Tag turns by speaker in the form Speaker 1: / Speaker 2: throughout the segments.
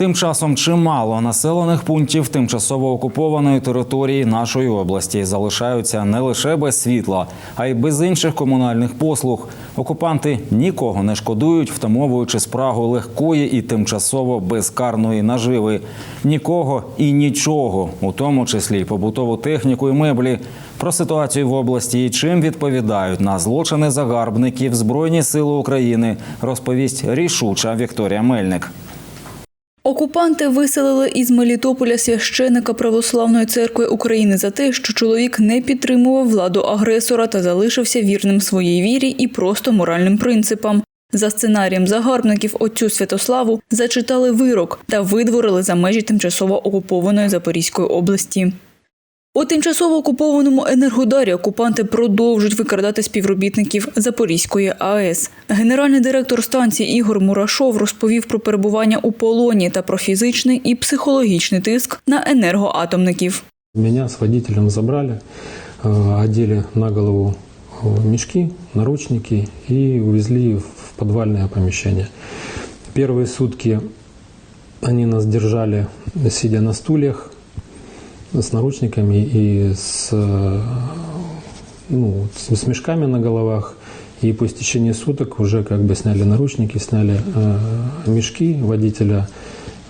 Speaker 1: Тим часом чимало населених пунктів тимчасово окупованої території нашої області залишаються не лише без світла, а й без інших комунальних послуг. Окупанти нікого не шкодують, втамовуючи спрагу легкої і тимчасово безкарної наживи. Нікого і нічого, у тому числі побутову техніку і меблі. Про ситуацію в області і чим відповідають на злочини загарбників Збройні Сили України, розповість рішуча Вікторія Мельник.
Speaker 2: Окупанти виселили із Мелітополя священика Православної церкви України за те, що чоловік не підтримував владу агресора та залишився вірним своїй вірі і просто моральним принципам. За сценарієм загарбників отцю Святославу зачитали вирок та видворили за межі тимчасово окупованої Запорізької області. У тимчасово окупованому Енергодарі окупанти продовжують викрадати співробітників Запорізької АЕС. Генеральний директор станції Ігор Мурашов розповів про перебування у полоні та про фізичний і психологічний тиск на енергоатомників.
Speaker 3: Меня с водителем забрали, э, одели на голову э, мешки, наручники и увезли в подвальное помещение. Первые сутки они нас держали, сидя на стульях, С наручниками и с, э, ну, с, мешками на головах. И по истечении суток уже как бы сняли наручники, сняли э, мешки водителя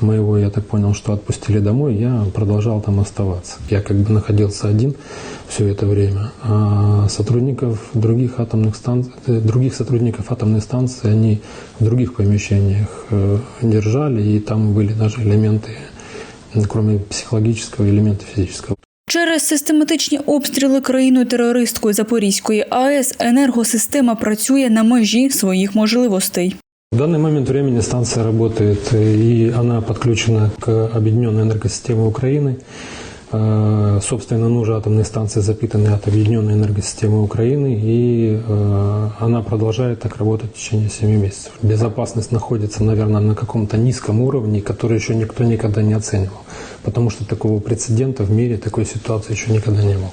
Speaker 3: моего, я так понял, что отпустили домой, я продолжал там оставаться. Я как бы находился один все это время. А сотрудников других атомных станций, э, других сотрудников атомной станции, они в других помещениях э, держали, и там были даже элементы, кроме психологического, элемента физического.
Speaker 2: Через систематичні обстріли країною терористкою Запорізької АЕС енергосистема працює на межі своїх можливостей.
Speaker 3: В данный момент времени станция работает, э, и она подключена к объединенной энергосистеме Украины. Э, Собственно, нужно атомные станции запитаны от объединенной энергосистемы Украины, и э, она продолжает так работать в течение 7 месяцев. Безопасность находится, наверное, на каком-то низком уровне, который еще никто никогда не оценивал, потому что такого прецедента в мире, такой ситуации еще никогда не было.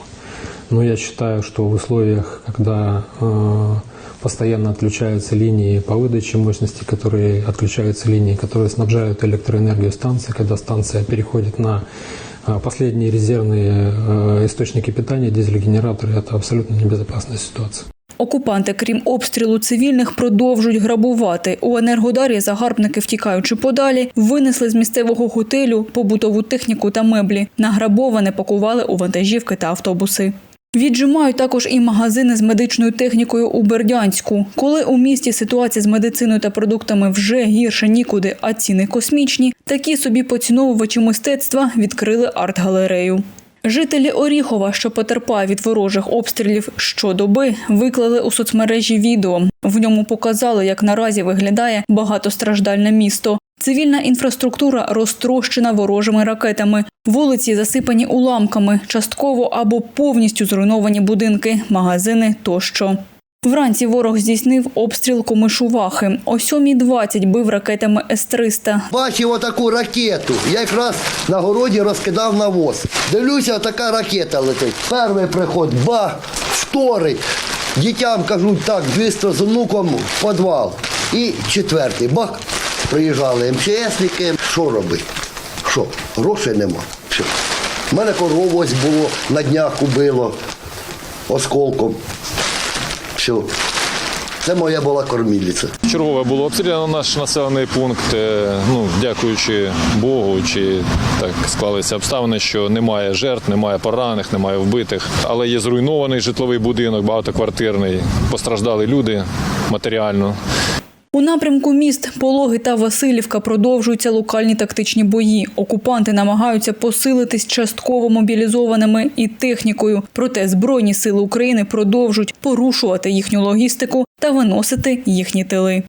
Speaker 3: Но я считаю, что в условиях, когда э, постоянно отключаются линии по выдаче мощности, которые отключаются линии, которые снабжают электроэнергию станции, когда станция переходит на последние резервные э, источники питания, дизель-генераторы, это абсолютно небезопасная ситуация.
Speaker 2: Окупанти, крім обстрілу цивільних, продовжують грабувати. У Енергодарі загарбники, втікаючи подалі, винесли з місцевого готелю побутову техніку та меблі. Награбоване пакували у вантажівки та автобуси. Віджимають також і магазини з медичною технікою у Бердянську. Коли у місті ситуація з медициною та продуктами вже гірше нікуди, а ціни космічні, такі собі поціновувачі мистецтва відкрили арт-галерею. Жителі Оріхова, що потерпає від ворожих обстрілів щодоби, виклали у соцмережі відео. В ньому показали, як наразі виглядає багатостраждальне місто. Цивільна інфраструктура розтрощена ворожими ракетами. Вулиці засипані уламками, частково або повністю зруйновані будинки, магазини тощо. Вранці ворог здійснив обстріл Комишувахи. О 7.20 бив ракетами С-300.
Speaker 4: Бачив отаку ракету. Я якраз на городі розкидав навоз. Дивлюся, така ракета летить. Перший приход, бах, вторий. Дітям кажуть, так, швидко з онуком в підвал. І четвертий, бах, приїжджали МЧСники. Що робити? Що? Грошей нема. У мене корову ось було, на днях убило осколком. Все. Це моя була кормілиця.
Speaker 5: Чергове було обстріляно наш населений пункт. Е, Ну, дякуючи Богу, чи так склалися обставини, що немає жертв, немає поранених, немає вбитих, але є зруйнований житловий будинок, багатоквартирний. Постраждали люди матеріально.
Speaker 2: У напрямку міст Пологи та Васильівка продовжуються локальні тактичні бої. Окупанти намагаються посилитись частково мобілізованими і технікою. Проте Збройні сили України продовжують порушувати їхню логістику та виносити їхні тили.